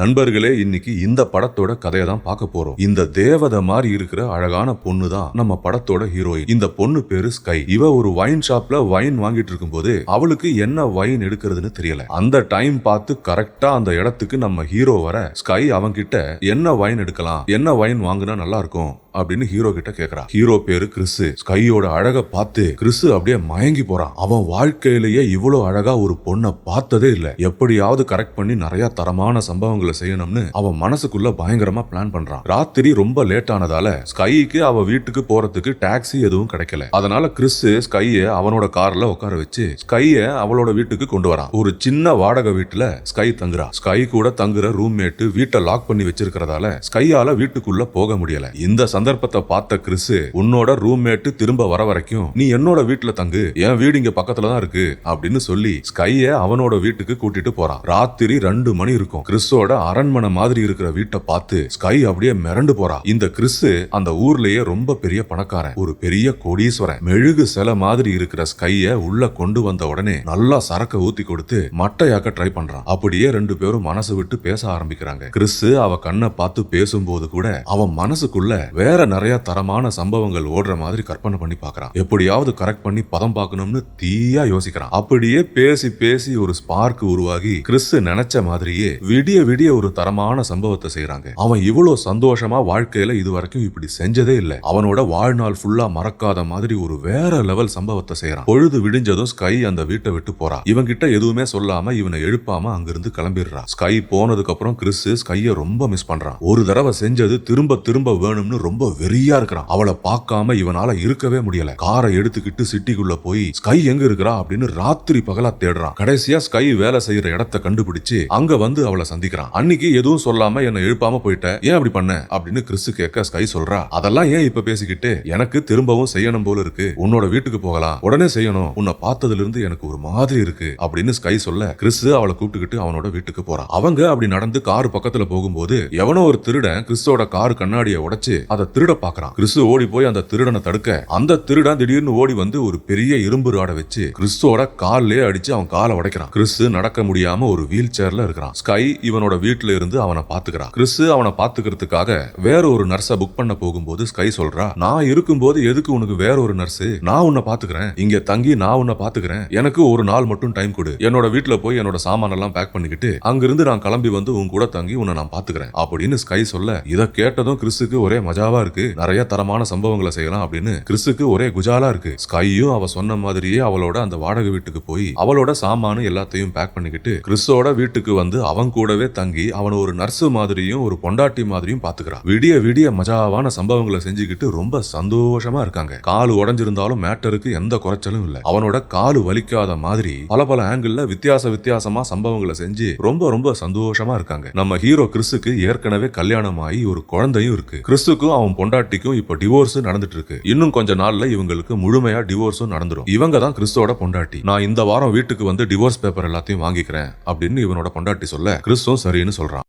நண்பர்களே இன்னைக்கு இந்த படத்தோட கதையை தான் பார்க்க போறோம். இந்த தேவதை மாதிரி இருக்கிற அழகான பொண்ணு தான் நம்ம படத்தோட ஹீரோயின் இந்த பொண்ணு பேரு ஸ்கை இவ ஒரு வைன் ஷாப்ல வைன் வாங்கிட்டு இருக்கும்போது அவளுக்கு என்ன வைன் எடுக்கிறதுன்னு தெரியல. அந்த டைம் பார்த்து கரெக்டா அந்த இடத்துக்கு நம்ம ஹீரோ வர ஸ்கை அவன்கிட்ட என்ன வைன் எடுக்கலாம்? என்ன வைன் வாங்குனா நல்லா இருக்கும்? அப்படின்னு ஹீரோ கிட்ட கேக்குறா. ஹீரோ பேரு கிறிஸ் ஸ்கையோட அழக பார்த்து கிறிஸ் அப்படியே மயங்கி போறான். அவன் வாழ்க்கையிலேயே இவ்வளவு அழகா ஒரு பொண்ணை பார்த்ததே இல்ல. எப்படியாவது கரெக்ட் பண்ணி நிறைய தரமான சம்பவங்கள் செய்யணும்னு அவன் மனசுக்குள்ள பயங்கரமா பிளான் பண்றான். ராத்திரி ரொம்ப லேட் ஆனதால ஸ்கைக்கு அவ வீட்டுக்கு போறதுக்கு டாக்ஸி எதுவும் கிடைக்கல. அதனால கிறிஸ் ஸ்கைய அவனோட கார்ல உட்கார வச்சு ஸ்கைய அவளோட வீட்டுக்கு கொண்டு வரான். ஒரு சின்ன வாடகை வீட்டுல ஸ்கை தங்குறா. ஸ்கை கூட தங்குற ரூம்மேட் வீட்டை லாக் பண்ணி வச்சிருக்கிறதால ஸ்கையால வீட்டுக்குள்ள போக முடியல. இந்த சந்தர்ப்பத்தை பார்த்த கிறிஸ் உன்னோட ரூம்மேட் திரும்ப வர வரைக்கும் நீ என்னோட வீட்டுல தங்கு. என் வீடு இங்க பக்கத்துல தான் இருக்கு. அப்படின்னு சொல்லி ஸ்கைய அவனோட வீட்டுக்கு கூட்டிட்டு போறான். ராத்திரி ரெண்டு மணி இருக்கும். கிறிஸோட அரண்மனை மாதிரி இருக்கிற வீட்டை பார்த்து ஸ்கை அப்படியே மிரண்டு போறா. இந்த கிறிஸ் அந்த ஊர்லயே ரொம்ப பெரிய பணக்காரன் ஒரு பெரிய கோடீஸ்வரன். மெழுகு சிலை மாதிரி இருக்கிற ஸ்கைய உள்ள கொண்டு வந்த உடனே நல்லா சரக்க ஊத்தி கொடுத்து மட்டையாக்க ட்ரை பண்றான். அப்படியே ரெண்டு பேரும் மனசு விட்டு பேச ஆரம்பிக்கிறாங்க. கிறிஸ் அவ கண்ணை பார்த்து பேசும்போது கூட அவன் மனசுக்குள்ள வேற நிறைய தரமான சம்பவங்கள் ஓடுற மாதிரி கற்பனை பண்ணி பாக்குறான் எப்படியாவது கரெக்ட் பண்ணி பதம் பார்க்கணும்னு தீயா யோசிக்கிறான். அப்படியே பேசி பேசி ஒரு ஸ்பார்க் உருவாகி கிறிஸ் நினைச்ச மாதிரியே விடிய விடிய ஒரு தரமான சம்பவத்தை செய்யறாங்க அவன் இவ்வளவு சந்தோஷமா வாழ்க்கையில இது வரைக்கும் இப்படி செஞ்சதே இல்ல. அவனோட வாழ்நாள் ஃபுல்லா மறக்காத மாதிரி ஒரு வேற லெவல் சம்பவத்தை செய்யறான் பொழுது விடிஞ்சதும் ஸ்கை அந்த வீட்டை விட்டு போறா. இவங்கிட்ட எதுவுமே சொல்லாம இவனை எழுப்பாம அங்கிருந்து கிளம்பிடுறா. ஸ்கை போனதுக்கு அப்புறம் கிறிஸ் ஸ்கைய ரொம்ப மிஸ் பண்றான். ஒரு தடவை செஞ்சது திரும்ப திரும்ப வேணும்னு ரொம்ப வெறியா இருக்கிறான். அவளை பார்க்காம இவனால இருக்கவே முடியல. காரை எடுத்துக்கிட்டு சிட்டிக்குள்ள போய் ஸ்கை எங்க இருக்கிறா? அப்படின்னு ராத்திரி பகலா தேடுறான். கடைசியா ஸ்கை வேலை செய்யற இடத்த கண்டுபிடிச்சு அங்க வந்து அவளை சந்திக்கிறான். அன்னைக்கு எதுவும் சொல்லாம என்னை எழுப்பாம போயிட்ட ஏன் அப்படி பண்ண? அப்படின்னு கிறிஸ் கேட்க ஸ்கை சொல்றா. அதெல்லாம் ஏன் இப்ப பேசிக்கிட்டு? எனக்கு திரும்பவும் செய்யணும் போல இருக்கு. உன்னோட வீட்டுக்கு போகலாம். உடனே செய்யணும். உன்னை பார்த்ததுல இருந்து எனக்கு ஒரு மாதிரி இருக்கு. அப்படின்னு ஸ்கை சொல்ல கிறிஸ் அவளை கூப்பிட்டுக்கிட்டு அவனோட வீட்டுக்கு போறான் அவங்க அப்படி நடந்து கார் பக்கத்துல போகும்போது எவனோ ஒரு திருடன் கிறிஸ்துவோட கார் கண்ணாடியை உடைச்சு அதை திருட பாக்குறான் கிறிஸ் ஓடி போய் அந்த திருடனை தடுக்க அந்த திருடன் திடீர்னு ஓடி வந்து ஒரு பெரிய இரும்பு ராடை வச்சு கிறிஸ்துவோட கால்லே அடிச்சு அவன் காலை உடைக்கிறான். கிறிஸ் நடக்க முடியாம ஒரு வீல் சேர்ல இருக்கிறான். ஸ்கை இவனோட வீட்டுல இருந்து அவனை பாத்துக்கிறான் கிறிஸ் அவனை பாத்துக்கிறதுக்காக வேற ஒரு நர்ஸை புக் பண்ண போகும்போது ஸ்கை சொல்றா நான் இருக்கும்போது எதுக்கு உனக்கு வேற ஒரு நர்ஸ் நான் உன்னை பாத்துக்கிறேன் இங்க தங்கி நான் உன்னை பாத்துக்கிறேன் எனக்கு ஒரு நாள் மட்டும் டைம் கொடு. என்னோட வீட்டுல போய் என்னோட சாமான எல்லாம் பேக் பண்ணிக்கிட்டு அங்கிருந்து நான் கிளம்பி வந்து உன் கூட தங்கி உன்னை நான் பாத்துக்கிறேன் அப்படின்னு ஸ்கை சொல்ல இதை கேட்டதும் கிறிஸுக்கு ஒரே மஜாவா இருக்கு. நிறைய தரமான சம்பவங்களை செய்யலாம் அப்படின்னு கிறிஸுக்கு ஒரே குஜாலா இருக்கு. ஸ்கையும் அவ சொன்ன மாதிரியே அவளோட அந்த வாடகை வீட்டுக்கு போய் அவளோட சாமானு எல்லாத்தையும் பேக் பண்ணிக்கிட்டு கிறிஸோட வீட்டுக்கு வந்து அவன் கூடவே தங்கி அவன ஒரு நர்ஸு மாதிரியும் ஒரு பொண்டாட்டி மாதிரியும் பாத்துக்கிறான். விடிய விடிய மஜாவான சம்பவங்களை செஞ்சுக்கிட்டு ரொம்ப சந்தோஷமா இருக்காங்க. காலு உடைஞ்சிருந்தாலும் மேட்டருக்கு எந்த குறைச்சலும் இல்ல. அவனோட காலு வலிக்காத மாதிரி பல பல ஆங்கிள் வித்தியாச வித்தியாசமா சம்பவங்களை செஞ்சு ரொம்ப ரொம்ப சந்தோஷமா இருக்காங்க. நம்ம ஹீரோ கிறிஸுக்கு ஏற்கனவே கல்யாணம் ஆகி ஒரு குழந்தையும் இருக்கு. கிறிஸுக்கும் அவன் பொண்டாட்டிக்கும் இப்ப டிவோர்ஸ் நடந்துட்டு இருக்கு. இன்னும் கொஞ்ச நாள்ல இவங்களுக்கு முழுமையா டிவோர்ஸும் நடந்துரும். இவங்க தான் கிறிஸ்தோட பொண்டாட்டி. நான் இந்த வாரம் வீட்டுக்கு வந்து டிவோர்ஸ் பேப்பர் எல்லாத்தையும் வாங்கிக்கிறேன் அப்படின்னு இவனோட பொண்டாட்டி சொல்ல கிறிஸ்தும் சரி சரின்னு சொல்கிறான்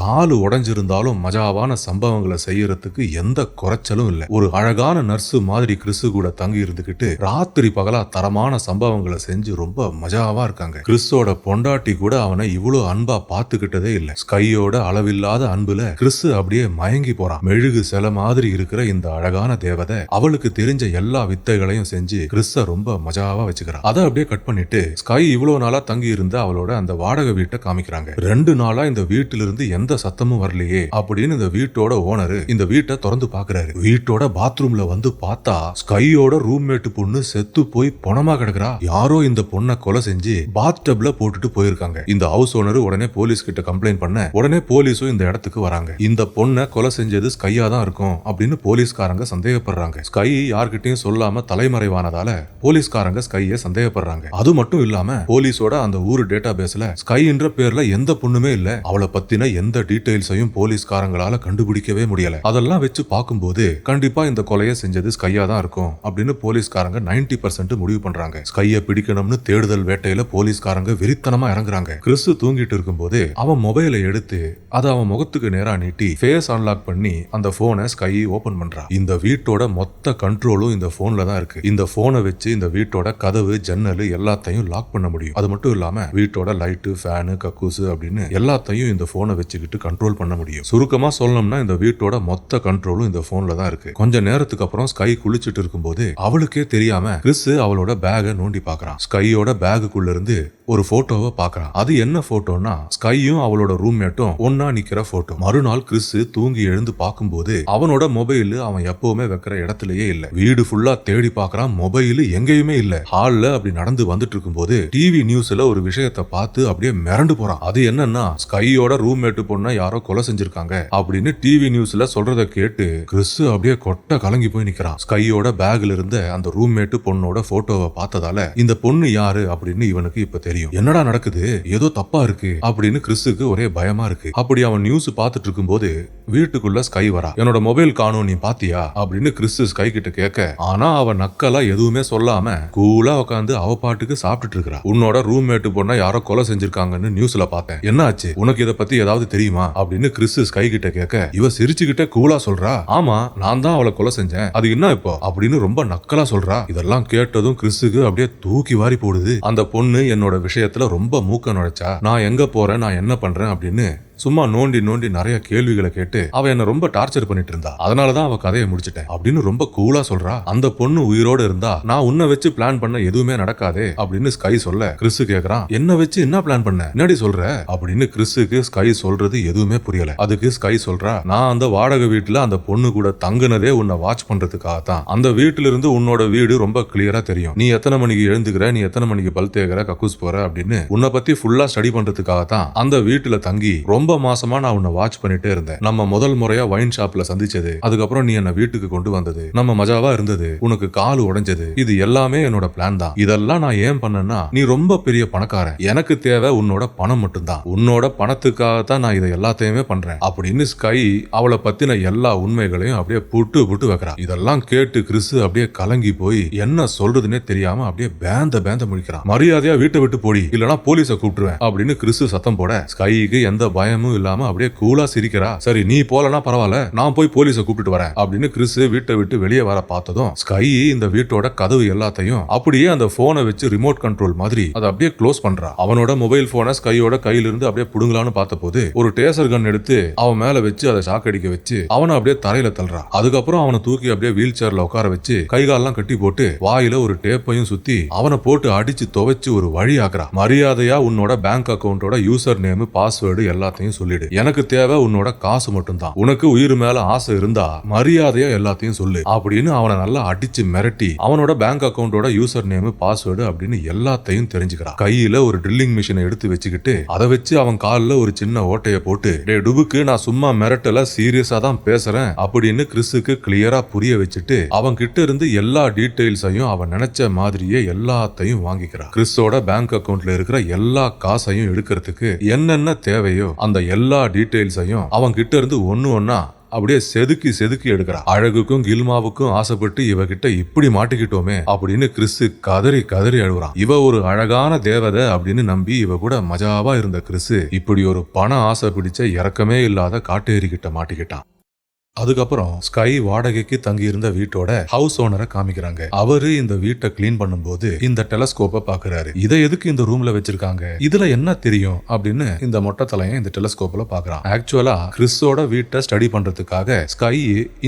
காலு உடஞ்சிருந்தாலும் மஜாவான சம்பவங்களை செய்யறதுக்கு எந்த குறைச்சலும் இல்லை. ஒரு அழகான நர்ஸு மாதிரி கிறிஸ் கூட தங்கி இருந்துகிட்டு ராத்திரி பகலா தரமான சம்பவங்களை செஞ்சு ரொம்ப மஜாவா இருக்காங்க. கிறிஸோட பொண்டாட்டி கூட அவனை இவ்வளவு அன்பா பாத்துக்கிட்டதே இல்லை. ஸ்கையோட அளவில்லாத அன்புல கிறிஸ் அப்படியே மயங்கி போறான். மெழுகு சில மாதிரி இருக்கிற இந்த அழகான தேவதை அவளுக்கு தெரிஞ்ச எல்லா வித்தைகளையும் செஞ்சு கிறிஸ ரொம்ப மஜாவா வச்சுக்கிறான். அதை அப்படியே கட் பண்ணிட்டு ஸ்கை இவ்வளவு நாளா தங்கி இருந்த அவளோட அந்த வாடகை வீட்டை காமிக்கிறாங்க. ரெண்டு நாளா இந்த வீட்டிலிருந்து எந்த சத்தமும் வரலையே அப்படின்னு இந்த வீட்டோட ஓனரு இந்த வீட்டை திறந்து பாக்குறாரு வீட்டோட பாத்ரூம்ல வந்து பார்த்தா ஸ்கையோட ரூம்மேட் பொண்ணு செத்து போய் பொணமா கிடக்குறா. யாரோ இந்த பொண்ணை கொலை செஞ்சு பாத் டப்ல போட்டுட்டு போயிருக்காங்க. இந்த ஹவுஸ் ஓனர் உடனே போலீஸ் கிட்ட கம்ப்ளைண்ட் பண்ண உடனே போலீஸும் இந்த இடத்துக்கு வராங்க. இந்த பொண்ணை கொலை செஞ்சது ஸ்கையா தான் இருக்கும் அப்படின்னு போலீஸ்காரங்க சந்தேகப்படுறாங்க. ஸ்கை யார்கிட்டயும் சொல்லாம தலைமறைவானதால போலீஸ்காரங்க ஸ்கைய சந்தேகப்படுறாங்க. அது மட்டும் இல்லாம போலீஸோட அந்த ஊர் டேட்டா பேஸ்ல ஸ்கைன்ற பேர்ல எந்த பொண்ணுமே இல்ல. அவளை பத்தின எந்த எந்த டீடைல்ஸையும் போலீஸ்காரங்களால கண்டுபிடிக்கவே முடியல. அதெல்லாம் வச்சு பார்க்கும்போது கண்டிப்பா இந்த கொலையை செஞ்சது ஸ்கையா தான் இருக்கும் அப்படின்னு போலீஸ்காரங்க 90% பர்சன்ட் முடிவு பண்றாங்க. ஸ்கையை பிடிக்கணும்னு தேடுதல் வேட்டையில போலீஸ்காரங்க வெறித்தனமா இறங்குறாங்க. கிறிஸ் தூங்கிட்டு இருக்கும்போது அவன் மொபைலை எடுத்து அதை அவன் முகத்துக்கு நேரா நீட்டி ஃபேஸ் அன்லாக் பண்ணி அந்த போனை ஸ்கை ஓபன் பண்றான் இந்த வீட்டோட மொத்த கண்ட்ரோலும் இந்த போன்ல தான் இருக்கு. இந்த போனை வச்சு இந்த வீட்டோட கதவு ஜன்னல் எல்லாத்தையும் லாக் பண்ண முடியும். அது மட்டும் இல்லாம வீட்டோட லைட்டு ஃபேனு கக்கூசு அப்படின்னு எல்லாத்தையும் இந்த போனை வச்சுக்கிட்டு கண்ட்ரோல் பண்ண முடியும். சுருக்கமா சொல்லணும்னா இந்த வீட்டோட மொத்த கண்ட்ரோலும் இந்த போன்ல தான் இருக்கு. கொஞ்ச நேரத்துக்கு அப்புறம் ஸ்கை குளிச்சுட்டு இருக்கும்போது அவளுக்கே தெரியாம கிறிஸ் அவளோட பேகை நோண்டி பாக்குறான். ஸ்கையோட பேகுக்குள்ள இருந்து ஒரு போட்டோவை பாக்குறான். அது என்ன போட்டோனா ஸ்கையும் அவளோட ரூம்மேட்டும் ஒன்னா நிக்கிற போட்டோ மறுநாள் கிறிஸ் தூங்கி எழுந்து பார்க்கும்போது அவனோட மொபைல் அவன் எப்பவுமே வைக்கிற இடத்துலயே இல்ல. வீடு ஃபுல்லா தேடி பார்க்கறான் மொபைல் எங்கேயுமே இல்ல. ஹால்ல அப்படி நடந்து வந்துட்டு இருக்கும்போது டிவி நியூஸ்ல ஒரு விஷயத்தை பார்த்து அப்படியே மிரண்டு போறான். அது என்னன்னா ஸ்கையோட ரூம்மேட் பொண்ண யாரோ கொலை செஞ்சிருக்காங்க அப்படின்னு டிவி நியூஸ்ல சொல்றத கேட்டு கிறிஸ் அப்படியே கொட்ட கலங்கி போய் நிக்கிறான். ஸ்கையோட பேக்ல இருந்த அந்த ரூம்மேட் பொண்ணோட போட்டோவை பார்த்ததால இந்த பொண்ணு யாரு அப்படின்னு இவனுக்கு இப்ப தெரியும். என்னடா நடக்குது? ஏதோ தப்பா இருக்கு அப்படின்னு கிறிஸுக்கு ஒரே பயமா இருக்கு. அப்படி அவன் நியூஸ் பார்த்துட்டு இருக்கும்போது வீட்டுக்குள்ள ஸ்கை வரா. என்னோட மொபைல் காணும் நீ பாத்தியா? அப்படின்னு கிறிஸ் ஸ்கை கிட்ட கேட்க ஆனா அவ நக்கலா எதுவுமே சொல்லாம கூலா உட்காந்து அவ பாட்டுக்கு சாப்பிட்டுட்டு இருக்கா உன்னோட ரூம்மேட் பொண்ணை யாரோ கொலை செஞ்சிருக்காங்கன்னு நியூஸ்ல பார்த்தேன். என்ன ஆச்சு? உனக்கு இதை பத்தி ஏதாவது தெரியுமா அப்படின்னு கிறிஸ் ஸ்கை கிட்ட கேட்க இவ சிரிச்சுக்கிட்ட கூலா சொல்றா? ஆமா நான் தான் அவளை கொலை செஞ்சேன். அது என்ன இப்போ? அப்படின்னு ரொம்ப நக்கலா சொல்றா. இதெல்லாம் கேட்டதும் கிறிஸுக்கு அப்படியே தூக்கி வாரி போடுது. அந்த பொண்ணு என்னோட விஷயத்துல ரொம்ப மூக்க நுழைச்சா நான் எங்க போறேன்? நான் என்ன பண்றேன்? அப்படின்னு சும்மா நோண்டி நோண்டி நிறைய கேள்விகளை கேட்டு அவ என்ன ரொம்ப டார்ச்சர் பண்ணிட்டு இருந்தா அதனாலதான் அவ கதையை முடிச்சிட்டேன். அப்படின்னு ரொம்ப கூலா சொல்றா. அந்த பொண்ணு உயிரோட இருந்தா நான் உன்னை வச்சு பிளான் பண்ண எதுவுமே நடக்காதே அப்படின்னு ஸ்கை சொல்ல கிறிஸ் கேக்குறான். என்ன வச்சு என்ன பிளான் பண்ண? என்னடி சொல்ற? அப்படின்னு கிறிஸுக்கு ஸ்கை சொல்றது எதுவுமே புரியல. அதுக்கு ஸ்கை சொல்றா நான் அந்த வாடகை வீட்டுல அந்த பொண்ணு கூட தங்குனதே உன்னை வாட்ச் பண்றதுக்காக தான் அந்த வீட்டுல இருந்து உன்னோட வீடு ரொம்ப கிளியரா தெரியும். நீ எத்தனை மணிக்கு எழுந்துக்கிற? நீ எத்தனை மணிக்கு பல் தேக்கிற? கக்கூஸ் போற? அப்படின்னு உன்னை பத்தி ஃபுல்லா ஸ்டடி பண்றதுக்காக தான் அந்த வீட்டுல தங்கி ரொம்ப ரொம்ப மாசமா நான் உன்னை வாட்ச் பண்ணிட்டே இருந்தேன். நம்ம முதல் முறையா வைன் ஷாப்ல சந்திச்சது. அதுக்கப்புறம் நீ என்ன வீட்டுக்கு கொண்டு வந்தது. நம்ம மஜாவா இருந்தது. உனக்கு கால் உடைஞ்சது. இது எல்லாமே என்னோட பிளான் தான். இதெல்லாம் நான் ஏன் பண்ணேன்னா நீ ரொம்ப பெரிய பணக்காரன். எனக்கு தேவை உன்னோட பணம் மட்டும்தான். உன்னோட பணத்துக்காக தான் நான் இதை எல்லாத்தையுமே பண்றேன். அப்படின்னு ஸ்கை அவளை பத்தின எல்லா உண்மைகளையும் அப்படியே புட்டு புட்டு வைக்கிறா. இதெல்லாம் கேட்டு கிறிஸ் அப்படியே கலங்கி போய் என்ன சொல்றதுன்னே தெரியாம அப்படியே பேந்த பேந்த முழிக்கிறான் மரியாதையா வீட்டை விட்டு போடி. இல்லனா போலீஸை கூப்பிட்டுருவேன் அப்படின்னு கிறிஸ் சத்தம் போட ஸ்கைக்கு எந்த பயம் பயமும் இல்லாம அப்படியே கூலா சிரிக்கிறா. சரி நீ போலனா பரவாயில்ல நான் போய் போலீஸை கூப்பிட்டு வரேன். அப்படின்னு கிறிஸ் வீட்டை விட்டு வெளியே வர பார்த்ததும் ஸ்கை இந்த வீட்டோட கதவு எல்லாத்தையும் அப்படியே அந்த போனை வச்சு ரிமோட் கண்ட்ரோல் மாதிரி அதை அப்படியே க்ளோஸ் பண்றா. அவனோட மொபைல் போனை ஸ்கையோட கையில இருந்து அப்படியே புடுங்கலான்னு பார்த்தபோது ஒரு டேசர் கன் எடுத்து அவன் மேல வச்சு அதை சாக்கடிக்க வச்சு அவனை அப்படியே தரையில தள்ளுறா. அதுக்கப்புறம் அவனை தூக்கி அப்படியே வீல் சேர்ல உட்கார வச்சு கை காலெல்லாம் கட்டி போட்டு வாயில ஒரு டேப்பையும் சுத்தி அவனை போட்டு அடிச்சு துவைச்சு ஒரு வழி ஆக்குறா. மரியாதையா உன்னோட பேங்க் அக்கவுண்டோட யூசர் நேம் பாஸ்வேர்டு எல்லாத்தையும் சொல்லிடு. எனக்கு தேவை உன்னோட காசு மட்டும்தான். உனக்கு உயிர் மேல ஆசை இருந்தா மரியாதையா எல்லாத்தையும் சொல்லு. அப்படின்னு அவனை நல்லா அடிச்சு மிரட்டி அவனோட பேங்க் அக்கௌண்டோட யூசர் நேம் பாஸ்வேர்டு அப்படின்னு எல்லாத்தையும் தெரிஞ்சுக்கிறான். கையில ஒரு ட்ரில்லிங் மிஷினை எடுத்து வச்சுக்கிட்டு அதை வச்சு அவன் கால்ல ஒரு சின்ன ஓட்டைய போட்டு டே டுபுக்கு நான் சும்மா மிரட்டல சீரியஸா தான் பேசுறேன் அப்படின்னு கிறிஸுக்கு கிளியரா புரிய வச்சுட்டு அவன் கிட்ட இருந்து எல்லா டீட்டெயில்ஸையும் அவன் நினைச்ச மாதிரியே எல்லாத்தையும் வாங்கிக்கிறான். கிறிஸோட பேங்க் அக்கௌண்ட்ல இருக்கிற எல்லா காசையும் எடுக்கிறதுக்கு என்னென்ன தேவையோ அந்த எல்லா டீட்டெயில்ஸையும் அவன் கிட்ட இருந்து ஒன்று ஒன்றா அப்படியே செதுக்கி செதுக்கி எடுக்கிறா அழகுக்கும் கில்மாவுக்கும் ஆசைப்பட்டு இவகிட்ட இப்படி மாட்டிக்கிட்டோமே அப்படின்னு கிறிஸ் கதறி கதறி அழுகுறான். இவ ஒரு அழகான தேவதை அப்படின்னு நம்பி இவ கூட மஜாவா இருந்த கிறிஸ் இப்படி ஒரு பண ஆசை பிடிச்ச இறக்கமே இல்லாத காட்டேரி கிட்ட மாட்டிக்கிட்டான். அதுக்கப்புறம் ஸ்கை வாடகைக்கு தங்கியிருந்த வீட்டோட ஹவுஸ் ஓனரை காமிக்கிறாங்க. அவரு இந்த வீட்டை கிளீன் பண்ணும்போது இந்த டெலஸ்கோப்பை பாக்குறாரு. இதை எதுக்கு இந்த ரூம்ல வச்சிருக்காங்க? இதுல என்ன தெரியும்? அப்படின்னு இந்த மொட்டை தலையன் இந்த டெலஸ்கோப்ல பாக்குறான். ஆக்சுவலா கிறிஸோட வீட்டை ஸ்டடி பண்றதுக்காக ஸ்கை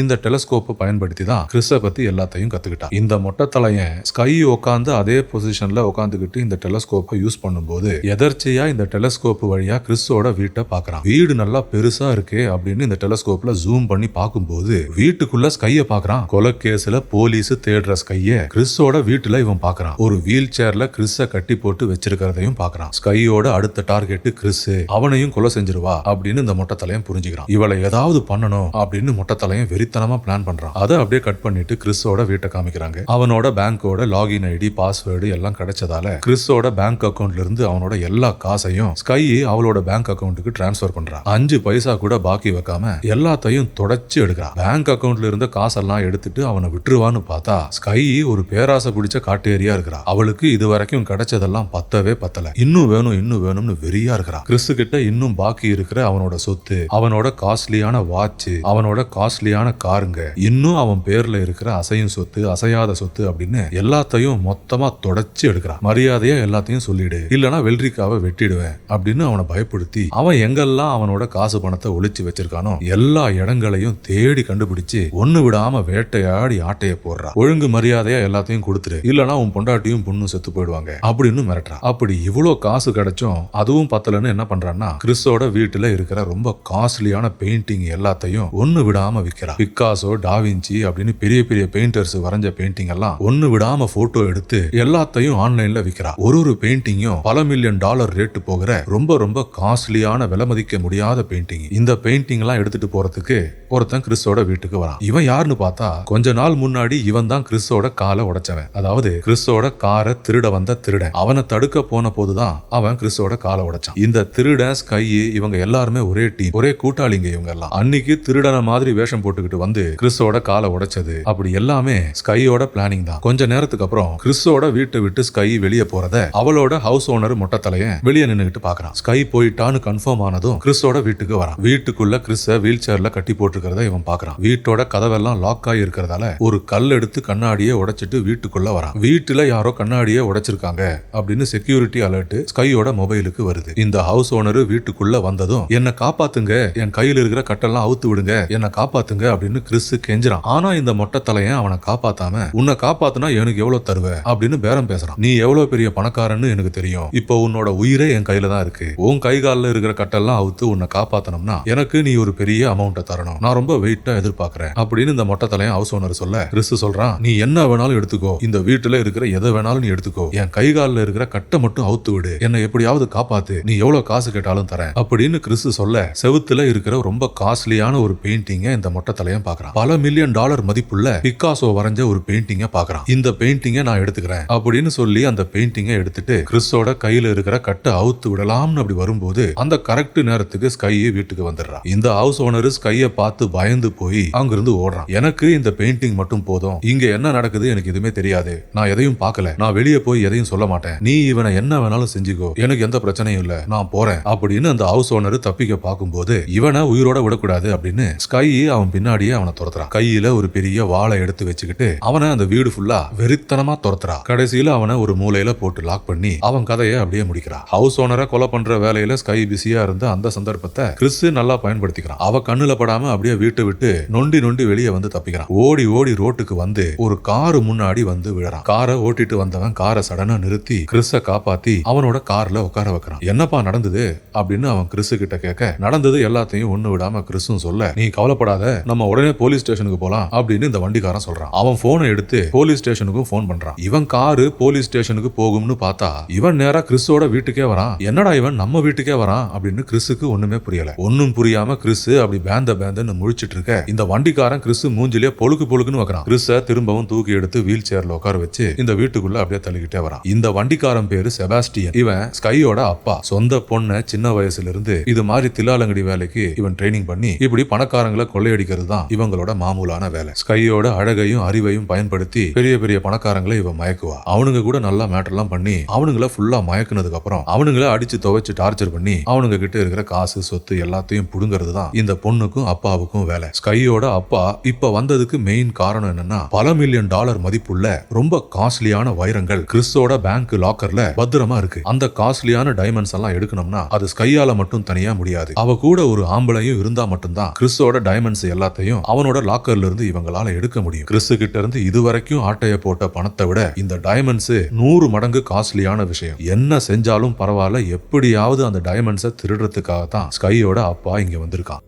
இந்த டெலஸ்கோப்பை பயன்படுத்தி தான் கிறிஸ பத்தி எல்லாத்தையும் கத்துக்கிட்டான். இந்த மொட்டை தலையன் ஸ்கை உட்காந்து அதே பொசிஷன்ல உட்காந்துக்கிட்டு இந்த டெலஸ்கோப்பை யூஸ் பண்ணும்போது எதர்ச்சியா இந்த டெலஸ்கோப் வழியா கிறிஸோட வீட்டை பாக்குறான். வீடு நல்லா பெருசா இருக்கே அப்படின்னு இந்த டெலஸ்கோப்ல ஜூம் பண்ணி பார்க்கும்போது வீட்டுக்குள்ள ஸ்கைய பாக்குறான் கொலக்கேஸ்ல போலீஸ் தேடுற ஸ்கைய கிறிஸோட வீட்டுல இவன் பாக்குறான் ஒரு வீல் சேர்ல கிறிஸ கட்டி போட்டு வச்சிருக்கிறதையும் பாக்குறான் ஸ்கையோட அடுத்த டார்கெட் கிறிஸ் அவனையும் கொலை செஞ்சிருவா அப்படின்னு இந்த மொட்டத்தலையும் புரிஞ்சுக்கிறான். இவளை ஏதாவது பண்ணணும் அப்படின்னு மொட்டத்தலையும் வெறித்தனமா பிளான் பண்றான். அதை அப்படியே கட் பண்ணிட்டு கிறிஸோட வீட்டை காமிக்கிறாங்க. அவனோட பேங்கோட லாகின் ஐடி பாஸ்வேர்டு எல்லாம் கிடைச்சதால கிறிஸோட பேங்க் அக்கௌண்ட்ல இருந்து அவனோட எல்லா காசையும் ஸ்கை அவளோட பேங்க் அக்கௌண்ட்டுக்கு டிரான்ஸ்பர் பண்றான். அஞ்சு பைசா கூட பாக்கி வைக்காம எல்லாத்தையும் தொடச்சு எடுக்கிறான். பேங்க் அக்கௌண்ட்ல இருந்த காசெல்லாம் எடுத்துட்டு அவனை விட்டுருவான்னு பார்த்தா ஸ்கை ஒரு பேராசை பிடிச்ச காட்டேரியா இருக்கிறா அவளுக்கு இது வரைக்கும் கிடைச்சதெல்லாம் பத்தவே பத்தல. இன்னும் வேணும் இன்னும் வேணும்னு வெறியா இருக்கிறான். கிறிஸ் கிட்ட இன்னும் பாக்கி இருக்கிற அவனோட சொத்து அவனோட காஸ்ட்லியான வாட்ச் அவனோட காஸ்ட்லியான காருங்க. இன்னும் அவன் பேர்ல இருக்கிற அசையும் சொத்து அசையாத சொத்து அப்படின்னு எல்லாத்தையும் மொத்தமா தொடச்சு எடுக்கிறான். மரியாதையா எல்லாத்தையும் சொல்லிடு. இல்லனா வெள்ளரிக்காவை வெட்டிடுவேன் அப்படின்னு அவனை பயப்படுத்தி அவன் எங்கெல்லாம் அவனோட காசு பணத்தை ஒழிச்சு வச்சிருக்கானோ எல்லா இடங்களையும் தேடி கண்டுபிடிச்சு ஒண்ணு விடாம வேட்டையாடி ஆட்டைய போடுறா. ஒழுங்கு மரியாதையா எல்லாத்தையும் கொடுத்துரு. இல்லனா உன் பொண்டாட்டியும் பொண்ணும் செத்து போயிடுவாங்க. அப்படின்னு மிரட்டுறா. அப்படி இவ்வளவு காசு கிடைச்சும் அதுவும் பத்தலன்னு என்ன பண்றான்னா கிறிஸோட வீட்டுல இருக்கிற ரொம்ப காஸ்ட்லியான பெயிண்டிங் எல்லாத்தையும் ஒண்ணு விடாம விற்கிறா பிக்காசோ டாவின்சி அப்படின்னு பெரிய பெரிய பெயிண்டர்ஸ் வரைஞ்ச பெயிண்டிங் எல்லாம் ஒண்ணு விடாம போட்டோ எடுத்து எல்லாத்தையும் ஆன்லைன்ல விற்கிறா ஒரு ஒரு பெயிண்டிங்கும் பல மில்லியன் டாலர் ரேட்டு போகிற ரொம்ப ரொம்ப காஸ்ட்லியான விலை மதிக்க முடியாத பெயிண்டிங் இந்த பெயிண்டிங் எல்லாம் எடுத்துட்டு போறதுக்கு ஒருத்தன் கிறிஸ்தோட வீட்டுக்கு வரான். இவன் யாருன்னு பார்த்தா கொஞ்ச நாள் முன்னாடி இவன் தான் கிறிஸ்தோட காலை உடைச்சவன். அதாவது கிறிஸ்தோட காரை திருட வந்த திருடன். அவனை தடுக்க போன போதுதான் அவன் கிறிஸ்தோட காலை உடைச்சான். இந்த திருடன் ஸ்கை இவங்க எல்லாருமே ஒரே டீம் ஒரே கூட்டாளிங்க இவங்க எல்லாம். அன்னைக்கு திருடன மாதிரி வேஷம் போட்டுக்கிட்டு வந்து கிறிஸ்தோட காலை உடைச்சது. அப்படி எல்லாமே ஸ்கையோட பிளானிங் தான். கொஞ்ச நேரத்துக்கு அப்புறம் கிறிஸ்தோட வீட்டை விட்டு ஸ்கை வெளியே போறத அவளோட ஹவுஸ் ஓனர் மொட்டத்தலைய வெளியே நின்னுகிட்டு பாக்குறான் ஸ்கை போயிட்டான்னு கன்ஃபார்ம் ஆனதும் கிறிஸ்தோட வீட்டுக்கு வரான். வீட்டுக்குள்ள கிறிஸ்த வீல் சேர்ல கட்டி இருக்கிறத இவன் பாக்குறான் வீட்டோட கதவெல்லாம் லாக் ஆகி இருக்கிறதால ஒரு கல் எடுத்து கண்ணாடியை உடைச்சிட்டு வீட்டுக்குள்ள வரான். வீட்டுல யாரோ கண்ணாடியை உடைச்சிருக்காங்க அப்படின்னு செக்யூரிட்டி அலர்ட் ஸ்கையோட மொபைலுக்கு வருது. இந்த ஹவுஸ் ஓனர் வீட்டுக்குள்ள வந்ததும் என்ன காப்பாத்துங்க. என் கையில் இருக்கிற கட்டெல்லாம் அவுத்து விடுங்க. என்னை காப்பாத்துங்க அப்படின்னு கிறிஸ் கெஞ்சுறான். ஆனா இந்த மொட்டை தலையன் அவனை காப்பாத்தாம உன்னை காப்பாத்துனா எனக்கு எவ்வளவு தருவ? அப்படின்னு பேரம் பேசுறான். நீ எவ்வளவு பெரிய பணக்காரன்னு எனக்கு தெரியும். இப்போ உன்னோட உயிரே என் கையில தான் இருக்கு. உன் கை காலில் இருக்கிற கட்டெல்லாம் அவுத்து உன்னை காப்பாத்தணும்னா எனக்கு நீ ஒரு பெரிய அமௌண்ட்டை தரணும். நான் ரொம்ப வெயிட்டா எதிர்பார்க்கிறேன் அப்படின்னு இந்த மொட்டை தலையன் ஹவுஸ் ஓனர் சொல்ல கிறிஸ் சொல்றான் நீ என்ன வேணாலும் எடுத்துக்கோ. இந்த வீட்டுல இருக்கிற எதை வேணாலும் நீ எடுத்துக்கோ. என் கை காலில் இருக்கிற கட்டை மட்டும் அவுத்து விடு. என்னை எப்படியாவது காப்பாத்து. நீ எவ்வளவு காசு கேட்டாலும் தரேன். அப்படின்னு கிறிஸ் சொல்ல செவுத்துல இருக்கிற ரொம்ப காஸ்ட்லியான ஒரு பெயிண்டிங்க இந்த மொட்டை தலையன் பாக்குறான். பல மில்லியன் டாலர் மதிப்புள்ள பிகாசோ வரைஞ்ச ஒரு பெயிண்டிங்க பாக்குறான். இந்த பெயிண்டிங்க நான் எடுத்துக்கிறேன். அப்படின்னு சொல்லி அந்த பெயிண்டிங்க எடுத்துட்டு கிறிஸோட கையில இருக்கிற கட்டை அவுத்து விடலாம்னு அப்படி வரும்போது அந்த கரெக்ட் நேரத்துக்கு ஸ்கையே வீட்டுக்கு வந்துடுறான். இந்த ஹவுஸ் ஓனர் ஸ்கையை பார்த்து பயந்து போய் அங்கிருந்து ஓடுறான். எனக்கு இந்த பெயிண்டிங் மட்டும் போதும். இங்க என்ன நடக்குது எனக்கு எதுவுமே தெரியாது. நான் எதையும் பார்க்கல. நான் வெளியே போய் எதையும் சொல்ல மாட்டேன். நீ இவனை என்ன வேணாலும் செஞ்சுக்கோ. எனக்கு எந்த பிரச்சனையும் இல்ல. நான் போறேன். அப்படின்னு அந்த ஹவுஸ் ஓனர் தப்பிக்க பார்க்கும்போது இவனை உயிரோட விடக்கூடாது அப்படின்னு ஸ்கை அவன் பின்னாடியே அவனை துரத்துறான். கையில ஒரு பெரிய வாளை எடுத்து வச்சுக்கிட்டு அவனை அந்த வீடு ஃபுல்லா வெறித்தனமா துரத்துறான் கடைசியில அவனை ஒரு மூலையில போட்டு லாக் பண்ணி அவன் கதையை அப்படியே முடிக்கிறான் ஹவுஸ் ஓனரை கொலை பண்ற வேலையில ஸ்கை பிஸியா இருந்த அந்த சந்தர்ப்பத்தை கிறிஸ் நல்லா பயன்படுத்திக்கிறான். அவ கண்ணுல படாம அப்படியே வீட்டை விட்டு நொண்டி நொண்டி வெளியே வந்து தப்பிக்கிறான். ஓடி ஓடி ரோட்டுக்கு வந்து ஒரு காரு முன்னாடி வந்து விழறான். காரை ஓட்டிட்டு வந்தவன் காரை சடனா நிறுத்தி கிறிஸ காப்பாத்தி அவனோட கார்ல உட்கார வைக்கிறான். என்னப்பா நடந்தது? அப்படின்னு அவன் கிறிஸ் கிட்ட கேட்க நடந்தது எல்லாத்தையும் ஒண்ணு விடாம கிறிஸும் சொல்ல நீ கவலைப்படாத நம்ம உடனே போலீஸ் ஸ்டேஷனுக்கு போலாம் அப்படின்னு இந்த வண்டிக்காரன் சொல்றான். அவன் போனை எடுத்து போலீஸ் ஸ்டேஷனுக்கும் ஃபோன் பண்றான். இவன் காரு போலீஸ் ஸ்டேஷனுக்கு போகும்னு பார்த்தா இவன் நேரா கிறிஸோட வீட்டுக்கே வரான். என்னடா இவன் நம்ம வீட்டுக்கே வரான்? அப்படின்னு கிறிஸுக்கு ஒண்ணுமே புரியல. ஒன்னும் புரியாம கிறிஸ் அப்படி பேந்த பேந்தன்னு முழிச்சிட்டு இருக்க இந்த வண்டிக்காரன் கிறிஸ் மூஞ்சிலே பொழுக்கு பொழுக்குன்னு வைக்கிறான். கிறிஸ திரும்பவும் தூக்கி எடுத்து வீல் சேர்ல உட்கார வச்சு இந்த வீட்டுக்குள்ள அப்படியே தள்ளிக்கிட்டே வரான். இந்த வண்டிக்காரன் பேரு செபாஸ்டியன். இவன் ஸ்கையோட அப்பா. சொந்த பொண்ணை சின்ன வயசுல இருந்து இது மாதிரி தில்லாலங்கடி வேலைக்கு இவன் ட்ரைனிங் பண்ணி இப்படி பணக்காரங்களை கொள்ளையடிக்கிறது தான் இவங்களோட மாமூலான வேலை. ஸ்கையோட அழகையும் அறிவையும் பயன்படுத்தி பெரிய பெரிய பணக்காரங்களை இவன் மயக்குவா. அவனுங்க கூட நல்லா மேட்டர்லாம் பண்ணி அவனுங்கள ஃபுல்லா மயக்குனதுக்கு அப்புறம் அவனுங்கள அடிச்சு துவைச்சு டார்ச்சர் பண்ணி அவனுங்க கிட்ட இருக்கிற காசு சொத்து எல்லாத்தையும் புடுங்கிறது தான் இந்த பொண்ணுக்கும் அப்பாவுக்கும் வேலை. ஸ்கையோட அப்பா இப்ப வந்ததுக்கு மெயின் காரணம் என்னன்னா பல மில்லியன் டாலர் மதிப்புள்ள ரொம்ப காஸ்ட்லியான வைரங்கள் கிறிஸோட பேங்க் லாக்கர்ல பத்திரமா இருக்கு. அந்த காஸ்ட்லியான டைமண்ட்ஸ் எல்லாம் எடுக்கணும்னா அது ஸ்கையால மட்டும் தனியா முடியாது. அவ கூட ஒரு ஆம்பளையும் இருந்தா மட்டும்தான் கிறிஸோட டைமண்ட்ஸ் எல்லாத்தையும் அவனோட லாக்கர்ல இருந்து இவங்களால எடுக்க முடியும். கிறிஸ் கிட்ட இருந்து இதுவரைக்கும் ஆட்டைய போட்ட பணத்தை விட இந்த டைமண்ட்ஸ் நூறு மடங்கு காஸ்ட்லியான விஷயம். என்ன செஞ்சாலும் பரவாயில்ல எப்படியாவது அந்த டைமண்ட்ஸை திருடுறதுக்காக தான் ஸ்கையோட அப்பா இங்க வந்திருக்கான்.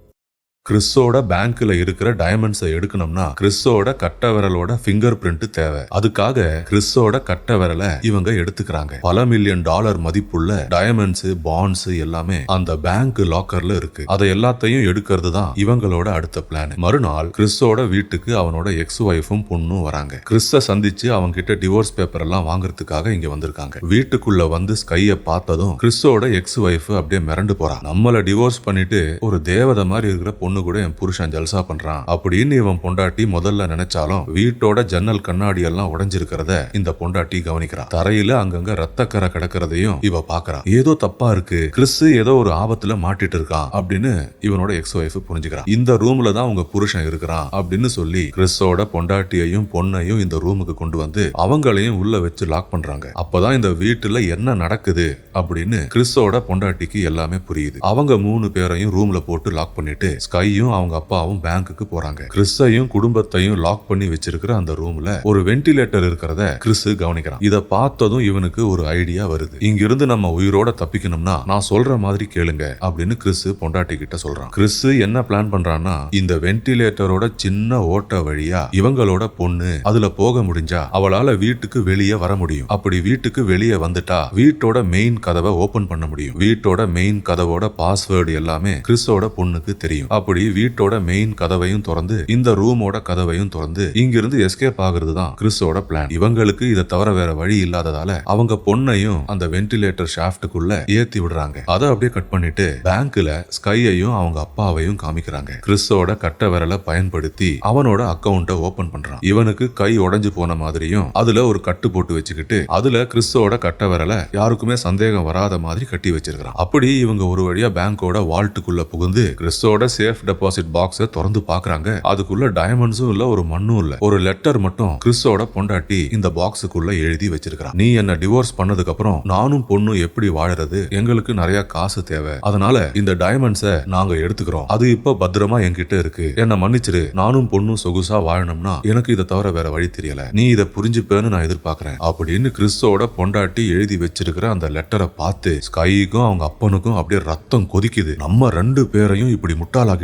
கிறிஸோட பேங்க்ல இருக்கிற டைமண்ட்ஸை எடுக்கணும்னா கிறிஸோட கட்ட விரலோட ஃபிங்கர் பிரிண்ட் தேவை. அதுக்காக கிறிஸோட கட்ட விரலை இவங்க எடுத்துக்கிறாங்க. பல மில்லியன் டாலர் மதிப்புள்ள டயமண்ட்ஸ் பாண்ட்ஸ் எல்லாமே அந்த பேங்க் லாக்கர்ல இருக்கு. அதை எல்லாத்தையும் எடுக்கிறது தான் இவங்களோட அடுத்த பிளான் மறுநாள் கிறிஸோட வீட்டுக்கு அவனோட எக்ஸ் ஒய்ஃபும் பொண்ணும் வராங்க. கிறிஸ சந்திச்சு அவங்க கிட்ட டிவோர்ஸ் பேப்பர் எல்லாம் வாங்குறதுக்காக இங்க வந்திருக்காங்க. வீட்டுக்குள்ள வந்து ஸ்கைய பார்த்ததும் கிறிஸோட எக்ஸ் ஒய்ஃப் அப்படியே மிரண்டு போறான் நம்மள டிவோர்ஸ் பண்ணிட்டு ஒரு தேவதை மாதிரி இருக்கிற பொண்ணு பொண்ணு கூட என் புருஷன் ஜல்சா பண்றான். அப்படின்னு இவன் பொண்டாட்டி முதல்ல நினைச்சாலும் வீட்டோட ஜன்னல் கண்ணாடி எல்லாம் உடஞ்சிருக்கிறத இந்த பொண்டாட்டி கவனிக்கிறான். தரையில அங்கங்க ரத்தக்கரை கிடக்கிறதையும் இவ பாக்குறா ஏதோ தப்பா இருக்கு. கிறிஸ் ஏதோ ஒரு ஆபத்துல மாட்டிட்டு இருக்கான் அப்படின்னு இவனோட எக்ஸ் ஒய்ஃப் புரிஞ்சுக்கிறான். இந்த ரூம்ல தான் உங்க புருஷன் இருக்கிறான் அப்படின்னு சொல்லி கிறிஸோட பொண்டாட்டியையும் பொண்ணையும் இந்த ரூமுக்கு கொண்டு வந்து அவங்களையும் உள்ள வச்சு லாக் பண்றாங்க. அப்பதான் இந்த வீட்டுல என்ன நடக்குது அப்படின்னு கிறிஸோட பொண்டாட்டிக்கு எல்லாமே புரியுது. அவங்க மூணு பேரையும் ரூம்ல போட்டு லாக் பண்ணிட்டு ஸ்கையும் அவங்க அப்பாவும் பேங்க்குக்கு போறாங்க. கிறிஸையும் குடும்பத்தையும் லாக் பண்ணி வச்சிருக்கிற அந்த ரூம்ல ஒரு வென்டிலேட்டர் இருக்கிறத கிறிஸ் கவனிக்கிறான். இதை பார்த்ததும் இவனுக்கு ஒரு ஐடியா வருது. இங்கிருந்து நம்ம உயிரோட தப்பிக்கணும்னா நான் சொல்ற மாதிரி கேளுங்க அப்படின்னு கிறிஸ் பொண்டாட்டி கிட்ட சொல்றான். கிறிஸ் என்ன பிளான் பண்றான்னா இந்த வென்டிலேட்டரோட சின்ன ஓட்ட வழியா இவங்களோட பொண்ணு அதுல போக முடிஞ்சா அவளால வீட்டுக்கு வெளியே வர முடியும். அப்படி வீட்டுக்கு வெளியே வந்துட்டா வீட்டோட மெயின் கதவை ஓபன் பண்ண முடியும். வீட்டோட மெயின் கதவோட பாஸ்வேர்டு எல்லாமே கிறிஸோட பொண்ணுக்கு தெரியும். அப்படி வீட்டோட மெயின் கதவையும் திறந்து இந்த ரூமோட கதவையும் திறந்து இங்கிருந்து எஸ்கேப் ஆகுறது தான் கிறிஸோட பிளான் இவங்களுக்கு இதை தவிர வேற வழி இல்லாததால அவங்க பொண்ணையும் அந்த வென்டிலேட்டர் ஷாஃப்ட்டுக்குள்ள ஏத்தி விடுறாங்க. அதை அப்படியே கட் பண்ணிட்டு பேங்க்ல ஸ்கையையும் அவங்க அப்பாவையும் காமிக்கிறாங்க. கிறிஸோட கட்ட விரலை பயன்படுத்தி அவனோட அக்கவுண்ட்டை ஓபன் பண்றான். இவனுக்கு கை உடைஞ்சு போன மாதிரியும் அதுல ஒரு கட்டு போட்டு வச்சுக்கிட்டு அதுல கிறிஸோட கட்ட விரலை யாருக்குமே சந்தேகம் வராத மாதிரி கட்டி வச்சிருக்கான் அப்படி இவங்க ஒரு வழியா பேங்கோட வால்ட்டுக்குள்ள புகுந்து கிறிஸோட சேஃப் டெபாசிட் பாக்ஸ திறந்து பாக்குறாங்க அதுக்குள்ள டைமண்ட்ஸும் இல்ல ஒரு மண்ணும் இல்ல. ஒரு லெட்டர் மட்டும் கிறிஸோட பொண்டாட்டி இந்த பாக்ஸுக்குள்ள எழுதி வச்சிருக்கான் நீ என்ன டிவோர்ஸ் பண்ணதுக்கு அப்புறம் நானும் பொண்ணும் எப்படி வாழறது? எங்களுக்கு நிறைய காசு தேவை. அதனால இந்த டயமண்ட்ஸை நாங்க எடுத்துக்கிறோம். அது இப்ப பத்திரமா என்கிட்ட இருக்கு. என்ன மன்னிச்சிரு நானும் பொண்ணும் சொகுசா வாழணும்னா எனக்கு இதை தவிர வேற வழி தெரியல. நீ இதை புரிஞ்சுப்பேன்னு நான் எதிர்பார்க்கறேன். அப்படின்னு கிறிஸோட பொண்டாட்டி எழுதி வச்சிருக்கிற அந்த லெட்டரை பார்த்து ஸ்கைக்கும் அவங்க அப்பனுக்கும் அப்படியே ரத்தம் கொதிக்குது. நம்ம ரெண்டு பேரையும் இப்படி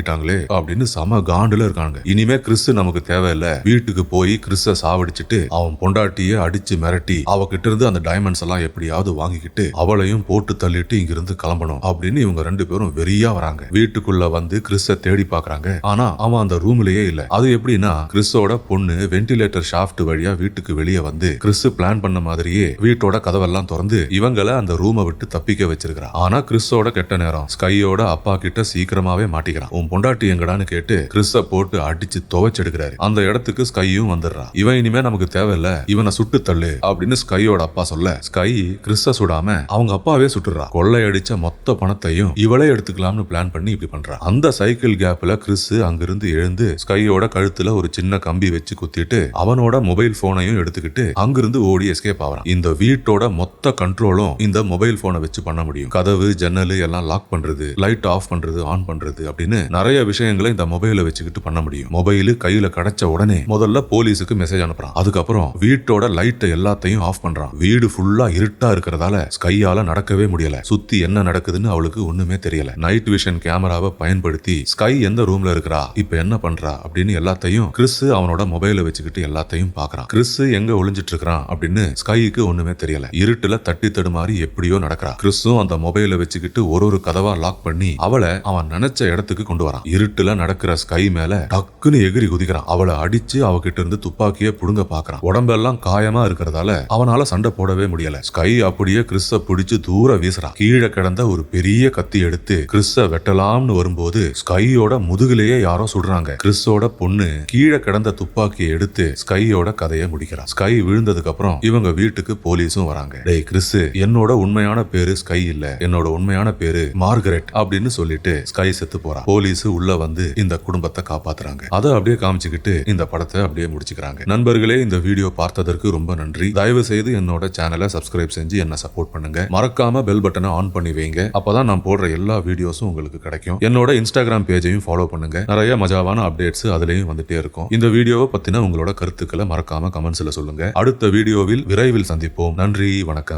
பண்ணிட்டாங்களே அப்படின்னு சம காண்டுல இருக்காங்க இனிமே கிறிஸ்து நமக்கு தேவையில்ல. வீட்டுக்கு போய் கிறிஸ்த சாவடிச்சிட்டு அவன் பொண்டாட்டிய அடிச்சு மிரட்டி அவகிட்ட இருந்து அந்த டைமண்ட்ஸ் எல்லாம் எப்படியாவது வாங்கிக்கிட்டு அவளையும் போட்டு தள்ளிட்டு இங்கிருந்து கிளம்பணும் அப்படின்னு இவங்க ரெண்டு பேரும் வெறியா வராங்க. வீட்டுக்குள்ள வந்து கிறிஸ்த தேடி பாக்குறாங்க ஆனா அவன் அந்த ரூம்லயே இல்ல. அது எப்படின்னா கிறிஸ்தோட பொண்ணு வென்டிலேட்டர் ஷாஃப்ட் வழியா வீட்டுக்கு வெளியே வந்து கிறிஸ் பிளான் பண்ண மாதிரியே வீட்டோட கதவெல்லாம் திறந்து இவங்கள அந்த ரூமை விட்டு தப்பிக்க வச்சிருக்கிறான் ஆனா கிறிஸ்தோட கெட்ட நேரம் ஸ்கையோட அப்பா கிட்ட சீக்கிரமாவே மாட்டிக்கிறான். உன் பொண்டாட்டி எங்கடான்னு கேட்டு கிறிஸ போட்டு அடிச்சு துவைச்செடுக்கிறாரு. அந்த இடத்துக்கு ஸ்கையும் வந்துடுறான் இவன் இனிமே நமக்கு தேவையில்ல இவனை சுட்டு தள்ளு அப்படின்னு ஸ்கையோட அப்பா சொல்ல ஸ்கை கிறிஸ சுடாம அவங்க அப்பாவே சுட்டுறா கொள்ளையடிச்ச மொத்த பணத்தையும் இவளே எடுத்துக்கலாம்னு பிளான் பண்ணி இப்படி பண்றான் அந்த சைக்கிள் கேப்ல கிறிஸ் அங்கிருந்து எழுந்து ஸ்கையோட கழுத்துல ஒரு சின்ன கம்பி வச்சு குத்திட்டு அவனோட மொபைல் போனையும் எடுத்துக்கிட்டு அங்கிருந்து ஓடி எஸ்கேப் ஆகிறான். இந்த வீட்டோட மொத்த கண்ட்ரோலும் இந்த மொபைல் போனை வச்சு பண்ண முடியும். கதவு ஜன்னல் எல்லாம் லாக் பண்றது லைட் ஆஃப் பண்றது ஆன் பண்றது அப்படின்னு நிறைய நிறைய விஷயங்களை இந்த மொபைலை வச்சுக்கிட்டு பண்ண முடியும். மொபைலு கையில கிடைச்ச உடனே முதல்ல போலீஸுக்கு மெசேஜ் அனுப்புறான். அதுக்கப்புறம் வீட்டோட லைட்டை எல்லாத்தையும் ஆஃப் பண்றான். வீடு ஃபுல்லா இருட்டா இருக்கிறதால ஸ்கையால நடக்கவே முடியல. சுத்தி என்ன நடக்குதுன்னு அவளுக்கு ஒண்ணுமே தெரியல. நைட் விஷன் கேமராவை பயன்படுத்தி ஸ்கை எந்த ரூம்ல இருக்கிறா இப்ப என்ன பண்றா அப்படின்னு எல்லாத்தையும் கிறிஸ் அவனோட மொபைலை வச்சுக்கிட்டு எல்லாத்தையும் பாக்குறான். கிறிஸ் எங்க ஒளிஞ்சிட்டு இருக்கிறான் அப்படின்னு ஸ்கைக்கு ஒண்ணுமே தெரியல. இருட்டுல தட்டி தடுமாறி எப்படியோ நடக்கிறா கிறிஸும் அந்த மொபைலை வச்சுக்கிட்டு ஒரு ஒரு கதவா லாக் பண்ணி அவளை அவன் நினைச்ச இடத்துக்கு கொண்டு வரான். இருட்டுல நடக்கிற ஸ்கை மேல டக்குன்னு எகிரி குதிக்கிறான். அவளை அடிச்சு அவகிட்ட இருந்து துப்பாக்கிய புடுங்க பாக்குறான். உடம்பெல்லாம் காயமா இருக்கிறதால அவனால சண்டை போடவே முடியல. ஸ்கை அப்படியே கிறிஸ்த பிடிச்சு தூர வீசுறான். கீழே கிடந்த ஒரு பெரிய கத்தி எடுத்து கிறிஸ்த வெட்டலாம்னு வரும்போது ஸ்கையோட முதுகுலயே யாரோ சுடுறாங்க. கிறிஸோட பொண்ணு கீழே கிடந்த துப்பாக்கியை எடுத்து ஸ்கையோட கதையை முடிக்கிறான். ஸ்கை விழுந்ததுக்கு அப்புறம் இவங்க வீட்டுக்கு போலீஸும் வராங்க. டேய் கிறிஸ் என்னோட உண்மையான பேரு ஸ்கை இல்ல. என்னோட உண்மையான பேரு மார்கரெட் அப்படின்னு சொல்லிட்டு ஸ்கை செத்து போறான். போலீஸ் உள்ள வந்து இந்த குடும்பத்தை காப்பாத்துறாங்க. அதை அப்படியே காமிச்சுக்கிட்டு இந்த படத்தை அப்படியே முடிச்சுக்கிறாங்க. நண்பர்களே இந்த வீடியோ பார்த்ததற்கு ரொம்ப நன்றி. தயவு செய்து என்னோட சேனலை சப்ஸ்கிரைப் செஞ்சு என்ன சப்போர்ட் பண்ணுங்க. மறக்காம பெல் பட்டனை ஆன் பண்ணி வைங்க. அப்பதான் நான் போடுற எல்லா வீடியோஸும் உங்களுக்கு கிடைக்கும். என்னோட இன்ஸ்டாகிராம் பேஜையும் ஃபாலோ பண்ணுங்க. நிறைய மஜாவான அப்டேட்ஸ் அதுலயும் வந்துட்டே இருக்கும். இந்த வீடியோவை பத்தின உங்களோட கருத்துக்களை மறக்காம கமெண்ட்ஸ்ல சொல்லுங்க. அடுத்த வீடியோவில் விரைவில் சந்திப்போம். நன்றி வணக்கம்.